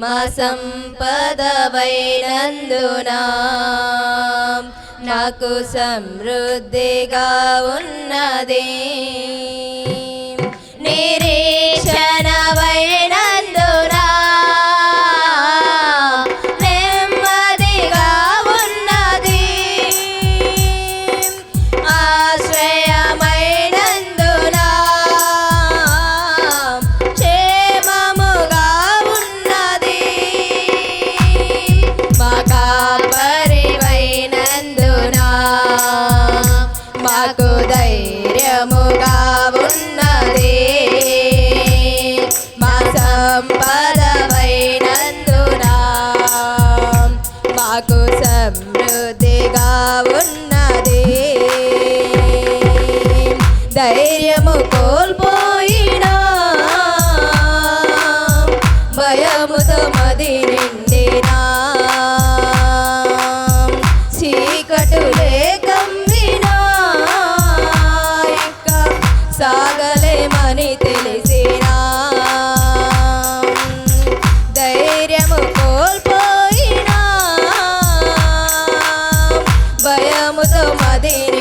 మా సంపదవైనందునా నాకు సమృద్ధిగా ఉన్నది. నేరే అని తెలిసినా? ధైర్యము కోల్పోయినా? భయముతో మదిన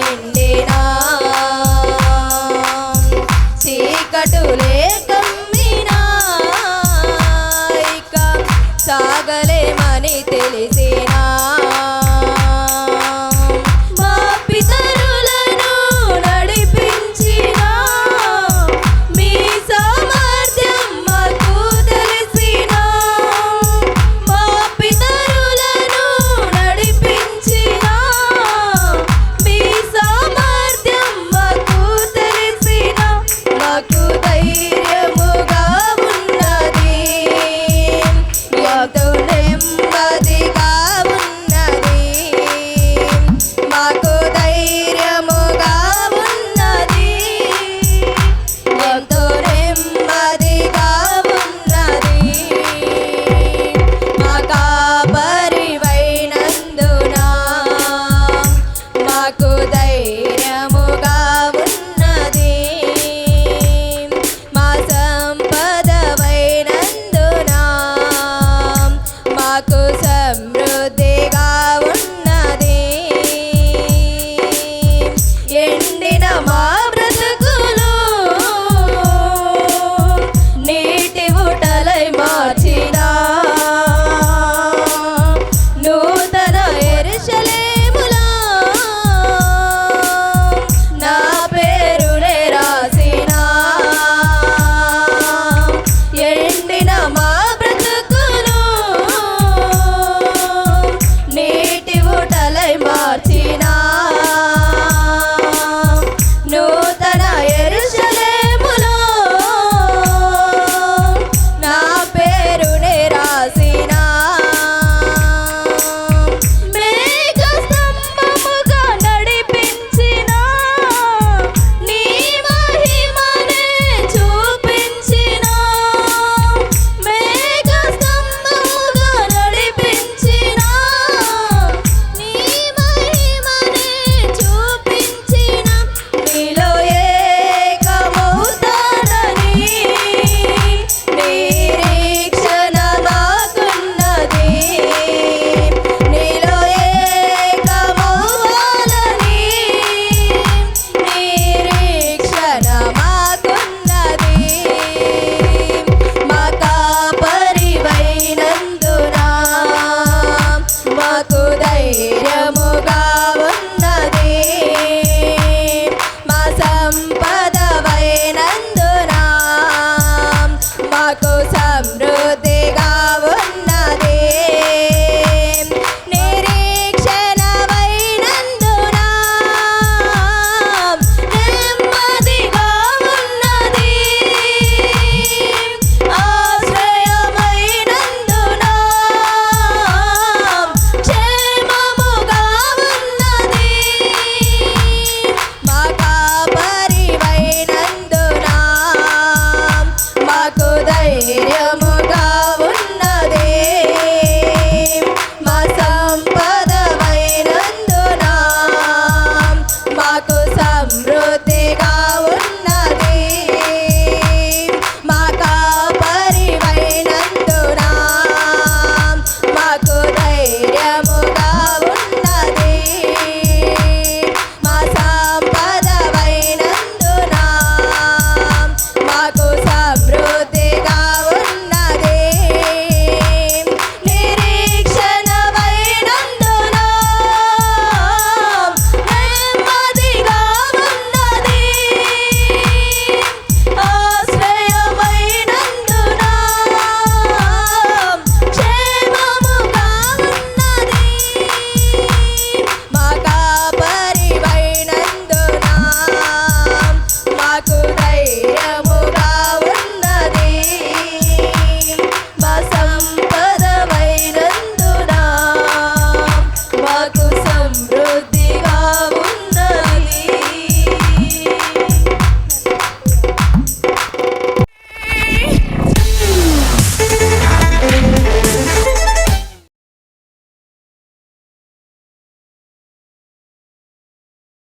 cơ sầm rơi